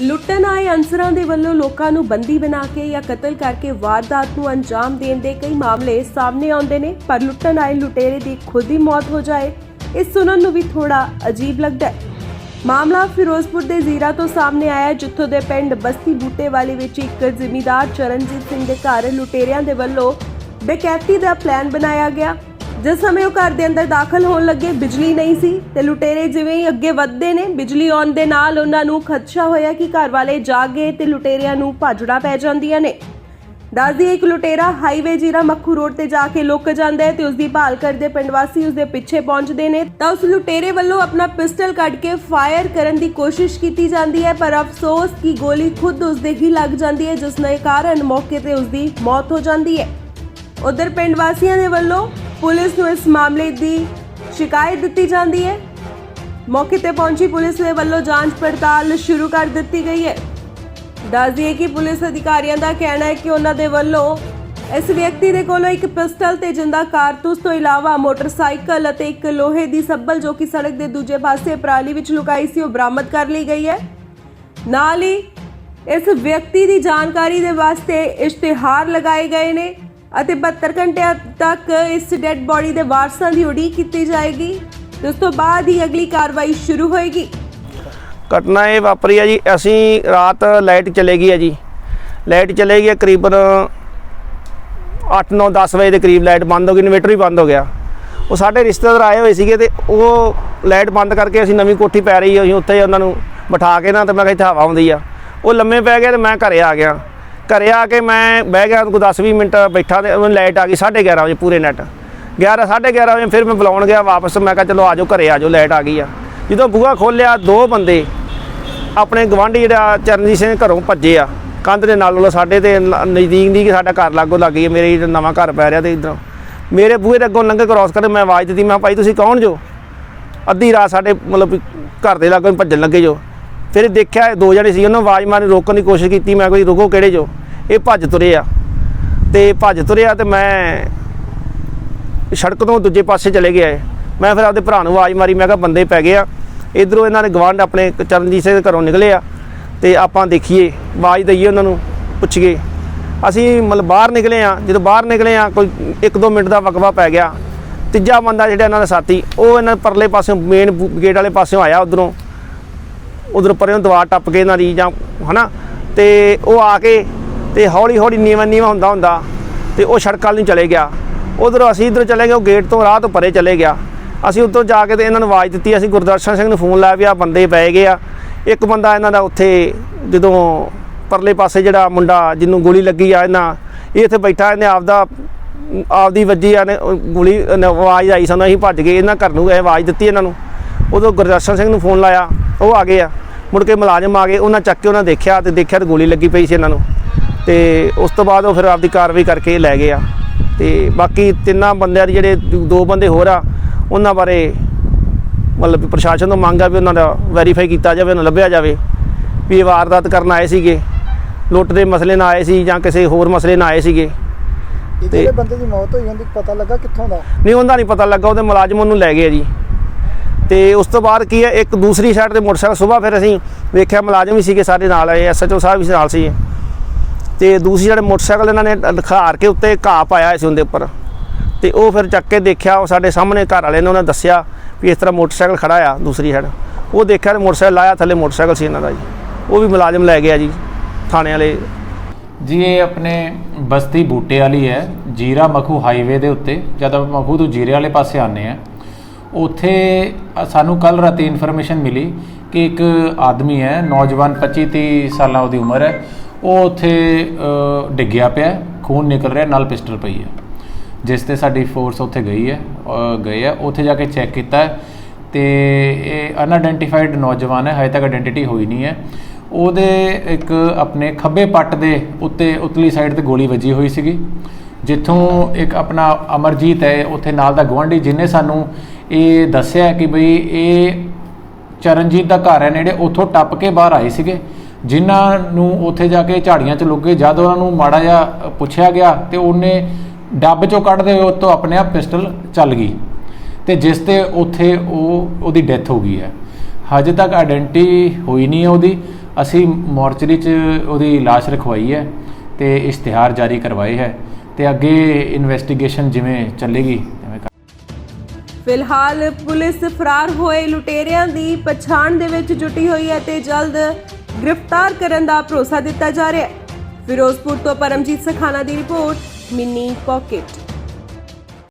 ਲੁੱਟਣ ਆਏ ਅਨਸਰਾਂ ਦੇ ਵੱਲੋਂ ਲੋਕਾਂ ਨੂੰ ਬੰਦੀ ਬਣਾ ਕੇ ਜਾਂ ਕਤਲ ਕਰਕੇ ਵਾਰਦਾਤ ਨੂੰ ਅੰਜਾਮ ਦੇਣ ਦੇ ਕਈ ਮਾਮਲੇ ਸਾਹਮਣੇ ਆਉਂਦੇ ਨੇ, ਪਰ ਲੁੱਟਣ ਆਏ ਲੁਟੇਰੇ ਦੀ ਖੁਦ ਹੀ ਮੌਤ ਹੋ ਜਾਏ ਇਹ ਸੁਣਨ ਨੂੰ ਵੀ ਥੋੜਾ ਅਜੀਬ ਲੱਗਦਾ ਹੈ। ਮਾਮਲਾ ਫਿਰੋਜ਼ਪੁਰ ਦੇ ਜ਼ੀਰਾ ਤੋਂ ਸਾਹਮਣੇ ਆਇਆ ਜਿੱਥੋਂ ਦੇ ਪਿੰਡ ਬਸਤੀ ਬੂਟੇਵਾਲੀ ਵਿੱਚ ਇੱਕ ਜ਼ਿਮੀਦਾਰ ਚਰਨਜੀਤ ਸਿੰਘ ਦੇ ਘਰ ਲੁਟੇਰਿਆਂ ਦੇ ਵੱਲੋਂ ਬੇਕੈਫੀ ਦਾ ਪਲਾਨ ਬਣਾਇਆ ਗਿਆ। ਜਿਸ ਸਮੇਂ ਉਹ ਘਰ ਦੇ ਅੰਦਰ ਦਾਖਲ ਹੋਣ ਲੱਗੇ, ਬਿਜਲੀ ਨਹੀਂ ਸੀ ਤੇ ਲੁਟੇਰੇ ਜਿਵੇਂ ਹੀ ਅੱਗੇ ਵੱਧਦੇ ਨੇ, ਬਿਜਲੀ ਆਉਣ ਦੇ ਨਾਲ ਉਹਨਾਂ ਨੂੰ ਖਦਸ਼ਾ ਹੋਇਆ ਕਿ ਘਰ ਵਾਲੇ ਜਾਗ ਗਏ ਤੇ ਲੁਟੇਰਿਆਂ ਨੂੰ ਭਾਜੜਾ ਪੈ ਜਾਂਦੀਆਂ ਨੇ। ਦੱਸਦੀ ਇੱਕ ਲੁਟੇਰਾ ਹਾਈਵੇ ਜੀਰਾ ਮੱਖੂ ਰੋਡ ਤੇ ਜਾ ਕੇ ਲੁੱਕ ਜਾਂਦਾ ਹੈ ਤੇ ਉਸ ਦੀ ਭਾਲ ਕਰਦੇ ਪਿੰਡ ਵਾਸੀ ਉਸ ਦੇ ਪਿੱਛੇ ਪਹੁੰਚਦੇ ਨੇ। ਤਾਂ ਉਸ ਲੁਟੇਰੇ ਵੱਲੋਂ ਆਪਣਾ ਪਿਸਟਲ ਕੱਢ ਕੇ ਫਾਇਰ ਕਰਨ ਦੀ ਕੋਸ਼ਿਸ਼ ਕੀਤੀ ਜਾਂਦੀ ਹੈ, ਪਰ ਅਫਸੋਸ ਕਿ ਗੋਲੀ ਖੁਦ ਉਸ ਦੇ ਹੀ ਲੱਗ ਜਾਂਦੀ ਹੈ, ਜਿਸ ਦੇ ਕਾਰਨ ਮੌਕੇ ਤੇ ਉਸ ਦੀ ਮੌਤ ਹੋ ਜਾਂਦੀ ਹੈ। ਉਧਰ ਪਿੰਡ ਵਾਸੀਆਂ ਦੇ ਵੱਲੋਂ ਪੁਲਿਸ ਨੂੰ ਇਸ ਮਾਮਲੇ ਦੀ ਸ਼ਿਕਾਇਤ ਦਿੱਤੀ ਜਾਂਦੀ ਹੈ। ਮੌਕੇ ਤੇ ਪਹੁੰਚੀ ਪੁਲਿਸ ਦੇ ਵੱਲੋਂ ਜਾਂਚ ਪੜਤਾਲ ਸ਼ੁਰੂ ਕਰ ਦਿੱਤੀ ਗਈ ਹੈ। ਦੱਸ ਦਈਏ ਕਿ ਪੁਲਿਸ ਅਧਿਕਾਰੀਆਂ ਦਾ ਕਹਿਣਾ ਹੈ ਕਿ ਉਹਨਾਂ ਦੇ ਵੱਲੋਂ ਇਸ ਵਿਅਕਤੀ ਦੇ ਕੋਲੋਂ ਇੱਕ ਪਿਸਟਲ ਤੇ ਜਿੰਦਾ ਕਾਰਤੂਸ ਤੋਂ ਇਲਾਵਾ ਮੋਟਰਸਾਈਕਲ ਅਤੇ ਇੱਕ ਲੋਹੇ ਦੀ ਸੱਬਲ ਜੋ ਕਿ ਸੜਕ ਦੇ ਦੂਜੇ ਪਾਸੇ ਪਰਾਲੀ ਵਿੱਚ ਲੁਕਾਈ ਸੀ, ਉਹ ਬਰਾਮਦ ਕਰ ਲਈ ਗਈ ਹੈ। ਨਾਲ ਹੀ ਇਸ ਵਿਅਕਤੀ ਦੀ ਜਾਣਕਾਰੀ ਦੇ ਵਾਸਤੇ ਇਸ਼ਤਿਹਾਰ ਲਗਾਏ ਗਏ ਨੇ। ਅਤੇ 72 ਘੰਟਿਆਂ ਤੱਕ ਇਸ ਡੈੱਡ ਬੋਡੀ ਦੇ ਵਾਰਸਾਂ ਦੀ ਉਡੀਕ ਕੀਤੀ ਜਾਏਗੀ। ਤੇ ਉਸ ਤੋਂ ਬਾਅਦ ਹੀ ਅਗਲੀ ਕਾਰਵਾਈ ਸ਼ੁਰੂ ਹੋਏਗੀ। ਘਟਨਾ ਇਹ ਵਾਪਰੀ ਹੈ ਜੀ, ਅਸੀਂ ਰਾਤ ਲਾਈਟ ਚਲੇ ਗਈ ਹੈ ਜੀ। ਲਾਈਟ ਚਲੇ ਗਈ ਹੈ ਕਰੀਬਨ 8 9 10 ਵਜੇ ਦੇ ਕਰੀਬ ਲਾਈਟ ਬੰਦ ਹੋ ਗਈ, ਇਨਵੇਟਰ ਵੀ ਬੰਦ ਹੋ ਗਿਆ। ਉਹ ਸਾਡੇ ਰਿਸ਼ਤੇਦਾਰ ਆਏ ਹੋਏ ਸੀਗੇ ਤੇ ਉਹ ਲਾਈਟ ਬੰਦ ਕਰਕੇ ਅਸੀਂ ਨਵੀਂ ਕੋਠੀ ਪੈ ਰਹੀ ਅਸੀਂ ਉੱਥੇ ਉਹਨਾਂ ਨੂੰ ਬਿਠਾ ਕੇ ਨਾ ਤੇ ਮੈਂ ਕਿਹਾ ਇੱਥੇ ਹਵਾ ਆਉਂਦੀ ਆ। ਉਹ ਲੰਮੇ ਪੈ ਗਏ ਤੇ ਮੈਂ ਘਰੇ ਆ ਗਿਆ। ਘਰੇ ਆ ਕੇ ਮੈਂ ਬਹਿ ਗਿਆ ਕੋਈ 10 20 ਮਿੰਟ ਬੈਠਾ ਤੇ ਉਹ ਲਾਈਟ ਆ ਗਈ 11:30 ਵਜੇ ਪੂਰੇ ਨੈਟ 11 11:30 ਵਜੇ ਫਿਰ ਮੈਂ ਬੁਲਾਉਣ ਗਿਆ ਵਾਪਸ ਮੈਂ ਕਿਹਾ ਚਲੋ ਆਜੋ ਘਰੇ ਆਜੋ ਲਾਈਟ ਆ ਗਈ ਆ। ਜਦੋਂ ਬੂਹਾ ਖੋਲਿਆ ਦੋ ਬੰਦੇ ਆਪਣੇ ਗਵਾਂਢੀ ਜਿਹੜਾ ਚਰਨਜੀਤ ਸਿੰਘ ਘਰੋਂ ਭੱਜੇ ਆ। ਕੰਧ ਦੇ ਨਾਲ ਉਹ ਸਾਡੇ ਤੇ ਨਜ਼ਦੀਕ ਨਹੀਂ ਕਿ ਸਾਡਾ ਘਰ ਲਾਗੋ ਲੱਗੀ ਹੈ ਮੇਰੇ ਨਵਾਂ ਘਰ ਪੈ ਰਿਹਾ ਤੇ ਇਧਰੋਂ। ਮੇਰੇ ਬੂਹੇ ਦੇ ਅੱਗੋਂ ਲੰਘੇ ਕ੍ਰਾਸ ਕਰ ਮੈਂ ਆਵਾਜ਼ ਦਿੱਤੀ ਮੈਂ ਕਿਹਾ, ਭਾਈ ਤੁਸੀਂ ਕੌਣ ਜੋ? ਅੱਧੀ ਰਾਤ ਸਾਡੇ ਮਤਲਬ ਘਰ ਦੇ ਲਾਗੋਂ ਭੱਜਣ ਲੱਗੇ ਜੋ। ਫਿਰ ਇਹ ਦੇਖਿਆ ਦੋ ਜਣੇ ਸੀ ਉਹਨਾਂ ਆਵਾਜ਼ ਮਾਰੀ ਰੋਕਣ ਦੀ ਕੋਸ਼ਿਸ਼ ਕੀਤੀ, ਮੈਂ ਕੋਈ ਰੁਕੋ ਕਿਹੜੇ ਜੋ। ਇਹ ਭੱਜ ਤੁਰੇ ਆ। ਤੇ ਭੱਜ ਤੁਰਿਆ ਤੇ ਮੈਂ ਸੜਕ ਤੋਂ ਦੂਜੇ ਪਾਸੇ ਚਲੇ ਗਿਆ ਇਹ। ਮੈਂ ਫਿਰ ਆਪਦੇ ਭਰਾ ਨੂੰ ਆਵਾਜ਼ ਮਾਰੀ, ਮੈਂ ਕਿਹਾ ਬੰਦੇ ਪੈ ਗਏ ਆ। ਇਧਰੋਂ ਇਹਨਾਂ ਨੇ ਗਵਾਂਢ ਆਪਣੇ ਚਰਨਜੀਤ ਸਿੰਘ ਦੇ ਘਰੋਂ ਨਿਕਲੇ ਆ ਤੇ ਆਪਾਂ ਦੇਖੀਏ, ਆਵਾਜ਼ ਦਈਏ ਉਹਨਾਂ ਨੂੰ, ਪੁੱਛੀਏ। ਅਸੀਂ ਮਤਲਬ ਬਾਹਰ ਨਿਕਲੇ ਆ, ਜਦੋਂ ਬਾਹਰ ਨਿਕਲੇ ਆ, ਕੋਈ 1-2 ਮਿੰਟ ਦਾ ਵਕਵਾ ਪੈ ਗਿਆ। ਤੀਜਾ ਬੰਦਾ ਜਿਹੜਾ ਇਹਨਾਂ ਦਾ ਸਾਥੀ, ਉਹ ਇਹਨਾਂ ਪਰਲੇ ਪਾਸਿਓਂ ਮੇਨ ਗੇਟ ਵਾਲੇ ਪਾਸਿਓਂ ਆਇਆ ਉਧਰੋਂ। ਉਧਰ ਪਰਿਓਂ ਦੀਵਾਰ ਟੱਪ ਕੇ ਇਹਨਾਂ ਦੀ ਜਾਂ ਹਨਾ, ਤੇ ਉਹ ਆ ਕੇ ਤੇ ਹੌਲੀ ਹੌਲੀ ਨੀਵਾਂ ਨੀਵਾਂ ਹੁੰਦਾ ਹੁੰਦਾ ਤੇ ਉਹ ਸੜਕ ਵੱਲ ਨੂੰ ਚਲੇ ਗਿਆ। ਉਧਰ ਅਸੀਂ ਇਧਰ ਚਲੇ ਗਏ, ਉਹ ਗੇਟ ਤੋਂ ਰਾਹ ਤੋਂ ਪਰੇ ਚਲੇ ਗਿਆ। ਅਸੀਂ ਉੱਤੋਂ ਜਾ ਕੇ ਤੇ ਇਹਨਾਂ ਨੂੰ ਆਵਾਜ਼ ਦਿੱਤੀ, ਅਸੀਂ ਗੁਰਦਰਸ਼ਨ ਸਿੰਘ ਨੂੰ ਫੋਨ ਲਾਇਆ ਵੀ ਆ ਬੰਦੇ ਪੈ ਗਏ ਆ। ਇੱਕ ਬੰਦਾ ਇਹਨਾਂ ਦਾ ਉੱਥੇ ਜਦੋਂ ਪਰਲੇ ਪਾਸੇ ਜਿਹੜਾ ਮੁੰਡਾ ਜਿਹਨੂੰ ਗੋਲੀ ਲੱਗੀ ਆ ਇਹਨਾਂ, ਇਹ ਇੱਥੇ ਬੈਠਾ, ਇਹਨੇ ਆਪਦਾ, ਆਪਦੀ ਵੱਜੀ ਆ ਨੇ ਗੋਲੀ ਆਵਾਜ਼ ਆਈ ਸਾਨੂੰ, ਅਸੀਂ ਭੱਜ ਗਏ, ਇਹਨਾਂ ਘਰ ਨੂੰ ਗਏ ਆਵਾਜ਼ ਦਿੱਤੀ ਇਹਨਾਂ ਨੂੰ। ਉਦੋਂ ਗੁਰਦਰਸ਼ਨ ਸਿੰਘ ਨੂੰ ਫੋਨ ਲਾਇਆ ਉਹ ਆ ਗਏ ਆ। ਮੁੜ ਕੇ ਮੁਲਾਜ਼ਮ ਆ ਗਏ ਉਹਨਾਂ ਚੱਕ ਕੇ ਉਹਨਾਂ ਦੇਖਿਆ ਤੇ ਦੇਖਿਆ ਤੇ ਗੋਲੀ ਲੱਗੀ ਪਈ ਸੀ ਇਹਨਾਂ ਨੂੰ। ਤੇ ਉਸ ਤੋਂ ਬਾਅਦ ਉਹ ਫਿਰ ਆਪਦੀ ਕਾਰਵਾਈ ਕਰਕੇ ਲੈ ਗਏ ਆ। ਤੇ ਬਾਕੀ ਤਿੰਨਾਂ ਬੰਦਿਆਂ ਦੇ ਜਿਹੜੇ ਦੋ ਬੰਦੇ ਹੋਰ ਆ ਉਹਨਾਂ ਬਾਰੇ ਮਤਲਬ ਪ੍ਰਸ਼ਾਸਨ ਤੋਂ ਮੰਗ ਆ ਵੀ ਉਹਨਾਂ ਦਾ ਵੈਰੀਫਾਈ ਕੀਤਾ ਜਾਵੇ ਉਹਨਾਂ ਲੱਭਿਆ ਜਾਵੇ ਵੀ ਇਹ ਵਾਰਦਾਤ ਕਰਨ ਆਏ ਸੀਗੇ। ਲੁੱਟ ਦੇ ਮਸਲੇ ਨਾਲ ਆਏ ਸੀ ਜਾਂ ਕਿਸੇ ਹੋਰ ਮਸਲੇ ਨਾਲ ਆਏ ਸੀਗੇ। ਜਿਹੜੇ ਬੰਦੇ ਦੀ ਮੌਤ ਹੋਈ ਉਹਦੀ ਪਤਾ ਲੱਗਾ ਕਿੱਥੋਂ ਦਾ? ਨਹੀਂ ਉਹਦਾ ਨਹੀਂ ਪਤਾ ਲੱਗਾ ਉਹਦੇ ਮੁਲਾਜ਼ਮ ਉਹਨੂੰ ਲੈ ਗਏ ਜੀ। ਤੇ ਉਸ ਤੋਂ ਬਾਅਦ ਕੀ ਹੈ, ਇੱਕ ਦੂਸਰੀ ਸਾਈਡ ਤੇ ਮੋਟਰਸਾਈਕਲ ਸਵੇਰ ਫਿਰ ਅਸੀਂ ਵੇਖਿਆ ਮੁਲਾਜ਼ਮ ਹੀ ਸੀਗੇ ਸਾਡੇ ਨਾਲ ਆਏ ਐਸਐਚਓ ਸਾਹਿਬ ਵੀ ਨਾਲ ਸੀ ਤੇ ਦੂਸਰੀ ਜਿਹੜੇ ਮੋਟਰਸਾਈਕਲ ਇਹਨਾਂ ਨੇ ਲਿਖਾਰ ਕੇ ਉੱਤੇ ਘਾਹ ਪਾਇਆ ਹੋਇਆ ਸੀ ਉਹਦੇ ਉੱਪਰ। ਤੇ ਉਹ ਫਿਰ ਚੱਕ ਕੇ ਦੇਖਿਆ, ਉਹ ਸਾਡੇ ਸਾਹਮਣੇ ਘਰ ਵਾਲੇ ਨੇ ਉਹਨਾਂ ਦੱਸਿਆ ਵੀ ਇਸ ਤਰ੍ਹਾਂ ਮੋਟਰਸਾਈਕਲ ਖੜਾ ਆ ਦੂਸਰੀ ਸਾਈਡ ਉਹ ਦੇਖਿਆ ਤੇ ਮੋਟਰਸਾਈਕਲ ਲਾਇਆ, ਥੱਲੇ ਮੋਟਰਸਾਈਕਲ ਸੀ ਇਹਨਾਂ ਦਾ ਜੀ। ਉਹ ਵੀ ਮੁਲਾਜ਼ਮ ਲੈ ਗਿਆ ਜੀ, ਥਾਣੇ ਵਾਲੇ। ਜੀ, ਇਹ ਆਪਣੇ ਬਸਤੀ ਬੂਟੇ ਵਾਲੀ ਹੈ, ਜੀਰਾ ਮਖੂ ਹਾਈਵੇ ਦੇ ਉੱਤੇ। ਜਦ ਆਪਾਂ ਮਖੂ ਤੋਂ ਜੀਰੇ ਵਾਲੇ ਪਾਸੇ ਆਨੇ ਆ ਉੱਥੇ ਸਾਨੂੰ ਕੱਲ ਰਾਤੀ ਇਨਫੋਰਮੇਸ਼ਨ ਮਿਲੀ ਕਿ ਇੱਕ ਆਦਮੀ ਹੈ ਨੌਜਵਾਨ 25 30 ਸਾਲਾਂ ਉਹਦੀ ਉਮਰ ਹੈ। ਉਹ ਉੱਥੇ ਡਿੱਗਿਆ ਪਿਆ ਖੂਨ ਨਿਕਲ ਰਿਹਾ ਨਾਲ ਪਿਸਟਲ ਪਈ ਹੈ। ਜਿਸ ਤੇ ਸਾਡੀ ਫੋਰਸ ਉੱਥੇ ਗਈ ਹੈ ਅ, ਗਏ ਹੈ। ਉੱਥੇ ਜਾ ਕੇ ਚੈੱਕ ਕੀਤਾ ਹੈ ਤੇ ਇਹ ਅਨਆਇਡੈਂਟੀਫਾਈਡ ਨੌਜਵਾਨ ਹੈ ਹਜੇ ਤੱਕ ਆਇਡੈਂਟੀਟੀ ਹੋਈ ਨਹੀਂ ਹੈ। ਉਹਦੇ ਇੱਕ ਆਪਣੇ ਖੱਬੇ ਪੱਟ ਦੇ ਉੱਤੇ ਉਤਲੀ ਸਾਈਡ ਤੇ ਗੋਲੀ ਵੱਜੀ ਹੋਈ ਸੀਗੀ। ਜਿੱਥੋਂ ਇੱਕ ਆਪਣਾ ਅਮਰਜੀਤ ਹੈ, ਉੱਥੇ ਨਾਲ ਦਾ ਗਵਾਂਢੀ ਜਿਹਨੇ ਸਾਨੂੰ ਇਹ ਦੱਸਿਆ ਕਿ ਬਈ ਇਹ ਚਰਨਜੀਤ ਦਾ ਘਰ ਹੈ, ਨੇੜੇ ਉੱਥੋਂ ਟੱਪ ਕੇ ਬਾਹਰ ਆਏ ਸੀਗੇ। ਜਿਨ੍ਹਾਂ ਨੂੰ ਉੱਥੇ ਜਾ ਕੇ ਝਾੜੀਆਂ 'ਚ ਲੁੱਗੇ ਜਦ ਉਹਨਾਂ ਨੂੰ ਮਾੜਾ ਜਿਹਾ ਪੁੱਛਿਆ ਗਿਆ ਤੇ ਉਹਨੇ ਡੱਬ 'ਚੋਂ ਕੱਢਦੇ ਹੋਏ ਉੱਤੋਂ ਆਪਣੇ ਆਪ ਪਿਸਟਲ ਚੱਲ ਗਈ ਤੇ ਜਿਸ ਤੇ ਉੱਥੇ ਉਹ, ਉਹਦੀ ਡੈਥ ਹੋ ਗਈ ਹੈ। ਹਜੇ ਤੱਕ ਆਇਡੈਂਟੀ ਹੋਈ ਨਹੀਂ ਹੈ ਉਹਦੀ। ਅਸੀਂ ਮੋਰਚਰੀ 'ਚ ਉਹਦੀ ਲਾਸ਼ ਰਖਵਾਈ ਹੈ ਤੇ ਇਸ਼ਤਿਹਾਰ ਜਾਰੀ ਕਰਵਾਏ ਹੈ। ਤੇ ਅੱਗੇ ਇਨਵੈਸਟੀਗੇਸ਼ਨ ਜਿਵੇਂ ਚੱਲੇਗੀ ਤਿਵੇਂ ਫਿਲਹਾਲ ਪੁਲਿਸ ਫਰਾਰ ਹੋਏ ਲੁਟੇਰਿਆਂ ਦੀ ਪਛਾਣ ਦੇ ਵਿੱਚ ਜੁਟੀ ਹੋਈ ਹੈ ਤੇ ਜਲਦ ਗ੍ਰਿਫਤਾਰ ਕਰਨ ਦਾ ਭਰੋਸਾ ਦਿੱਤਾ ਜਾ ਰਿਹਾ ਹੈ। ਫਿਰੋਜ਼ਪੁਰ ਤੋਂ ਪਰਮਜੀਤ ਸਖਾਨਾ ਦੀ ਰਿਪੋਰਟ, ਮਿੰਨੀ ਪਾਕਟ